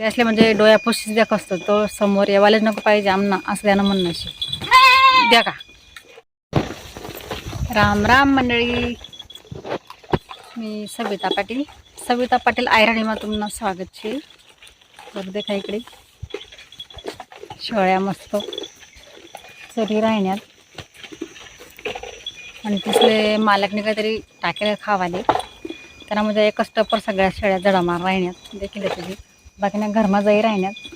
ते असले म्हणजे डोळ्यापोशीच द्या असतो तो समोर येवायलाच नको पाहिजे आमना असं द्यानं म्हणणं असे द्या का? राम राम मंडळी. मी सविता पाटील. सविता पाटील आयराणीमा तुम्हाला स्वागत छे तर देखा इकडे. शेळ्या मस्त. चरी राहण्यात. आणि तिथले मालकने काहीतरी टाकेल खावाले. त्यांना म्हणजे एकच टप्पर सगळ्या शेळ्या जडामार राहण्यात. देखील त्याची बाकी ना घरमा जाई राहण्यात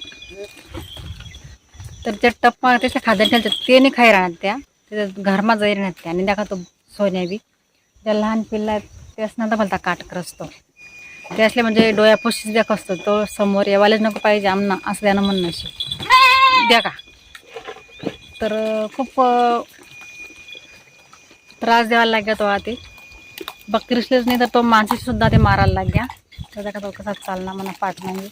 तर त्या टप्पा त्याच्या खाद्य ठेवतात ते नाही खाई राहण्यात त्या. त्याच्या घरमा जाई राहण्यात त्या. आणि दाखवतो सोन्या बी. त्या लहान पिल्ला आहेत ते भलता काटकर असतो ते असले म्हणजे डोळ्यापोशीच द्या असतो तो समोर येवायलाच नको पाहिजे. आमना असल्यानं म्हणणं अशी. द्या का? तर खूप त्रास द्यायला लागला तो ते बकरीसलेच नाही तर तो माणसीसुद्धा ते मारायला लागल्या त्याचा का तो कसा चालणार मला पाठ नाही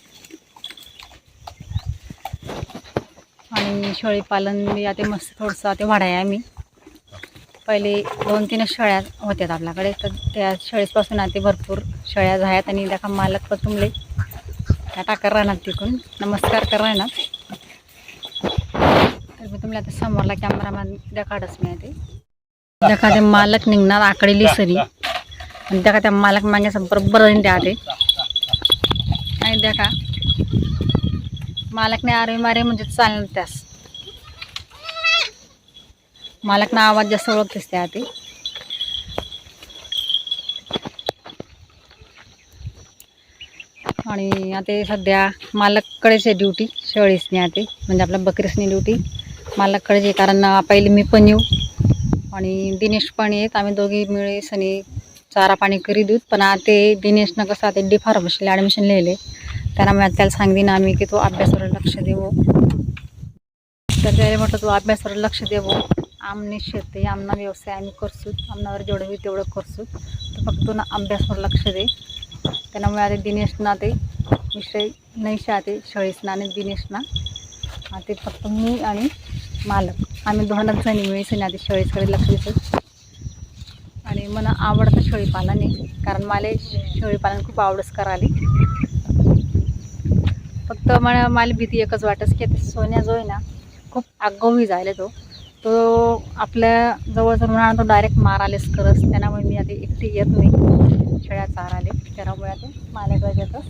आणि शेळी पालन बी आता मस्त थोडंसं आता वाढाय आम्ही पहिले दोन तीन शेळ्या होत्यात आपल्याकडे तर त्या शेळीपासून आता भरपूर शेळ्या झाल्यात आणि त्या मालक पण तुमले. त्या टाकर राहणार तिकून नमस्कार कर राहणार तर मी तुम्हाला आता समोरला कॅमेरामॅन देखाडच मी ते देखा ते मालक निघणार आकडेली सरी. आणि देखा त्या मालक मागे बरोबर द्या ते. आणि देखा. मालकने आरे मारे म्हणजे चालणार त्यास. मालकनं आवाज जास्त ओळखतेस त्या ती आणि आता सध्या मालककडेच आहे ड्युटी शेळीसनी आता म्हणजे आपल्या बकरीसनी ड्युटी मालककडेच आहे कारण पहिले मी पण येऊ. आणि दिनेश पण येत आम्ही दोघी मिळे सनी चारा पाणी करी देऊत पण आता ते दिनेशनं कसं आता डी फार्मशीला ॲडमिशन लिहिले. त्यांना मी त्याला सांगते ना आम्ही की तो अभ्यासावर लक्ष देवो तर त्याला म्हटलं तू अभ्यासावर लक्ष देवो आमने शेती आमना व्यवसाय आम्ही करसूत आमनावर जेवढं होईल तेवढं करसूत तर फक्त ना अभ्यासावर लक्ष दे. त्यामुळे आता दिनेशना ते विषय नाही ते शेळीसना आणि दिनेशना ना. ते फक्त मी आणि मालक. आम्ही दोनच जणी मिळीस आधी शेळीसकडे लक्ष देतो आणि मला आवडतं शेळीपालन आहे कारण मला शेळीपालन खूप आवडच करायला. फक्त मला मला भीती एकच वाटस की ते सोन्या जो आहे ना खूप आगाऊही झाला तो हो. तो आपल्या जवळ जर म्हणा तो डायरेक्ट मारालेच करस त्यामुळे मी आधी एकटी येत नाही. शेळ्या चाराले त्यामुळे आता मालेकडे येतं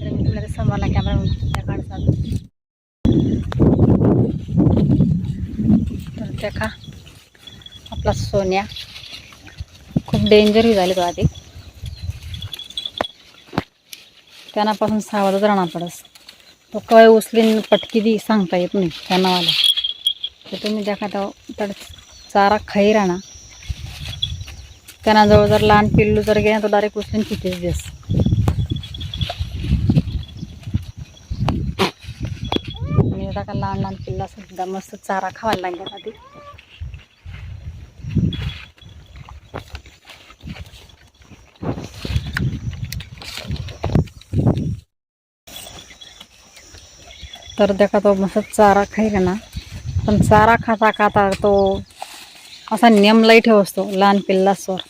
तर मी तुला ते समोरला कॅमेरा त्या काढतात तर त्या का आपला सोन्या खूप डेंजरही झाले तो आधी. त्यांनापासून सावधच राहणार पडस तो कळ उचलीन पटकी दी सांगता येत नाही त्यांनावाला तर तुम्ही देखा तो तर चारा खाई राहणार. त्यांना जर लहान पिल्लू जर गेला तो डायरेक्ट उचलून कितीच दिस आणि आता का लहान लहान पिल्ला सुद्धा मस्त चारा खावायला लागला आधी. तर देखा तो मस्त चारा खाईल ना. पण चारा खाता खाता तो असा नेमलाही ठेव असतो लहान पिल्लासवर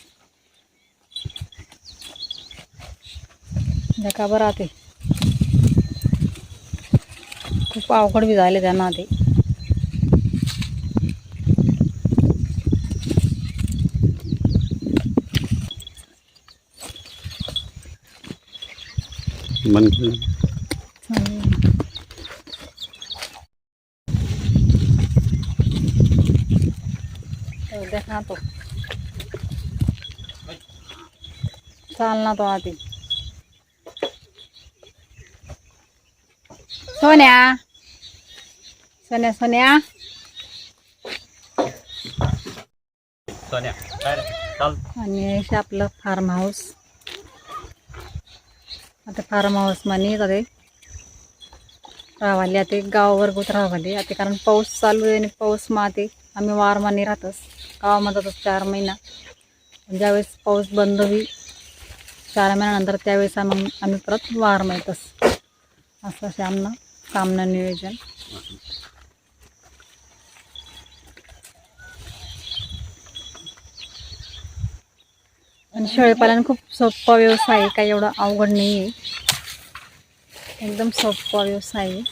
देखा बरं ते खूप अवघड बी झाले त्यांना ते. मन तर देखा तो चालना तो आधी. सोन्या. सोन्या सोन्या. सोन्या आणि हे आपलं फार्म हाऊस आता फार्म हाऊस म्हणे ते रावाले आता गावावर गोत रावाले आता कारण पाऊस चालू आहे आणि पाऊस माते. आम्ही वार माने राहतच गावामध्ये चार महिना. ज्यावेळेस पाऊस बंद होईल चार महिन्यानंतर त्यावेळेस आम्ही आम्ही परत वार माहीतच असं असे आमनं कामनं नियोजन. आणि शेळीपालन खूप सोपा व्यवसाय आहे काही एवढं अवघड नाही आहे एकदम सोपा व्यवसाय आहे.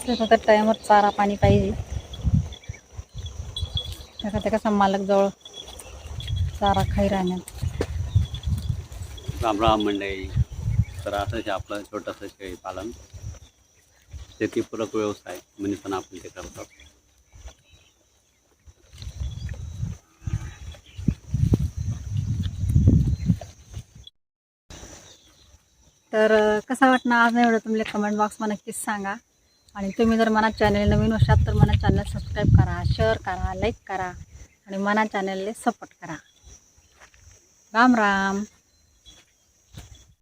दिसलं फक्त टाईमवर चारा पाणी पाहिजे. त्याचा त्या कसा मालक जवळ चारा खाई राहण्यात. राम राम मंडळी. तर असंच आहे आपलं छोटंसं शेळी पालन. शेतीपूरक व्यवसाय म्हणून आपण ते करतात तर कसा वाटणार आज नाही एवढं तुम्ही कमेंट बॉक्समध्ये नक्कीच सांगा. आणि तुम्ही जर मना चॅनल नवीन असाल तर मना चॅनल सबस्क्राईब करा शेअर करा लाईक करा आणि मना चॅनलला सपोर्ट करा. राम राम.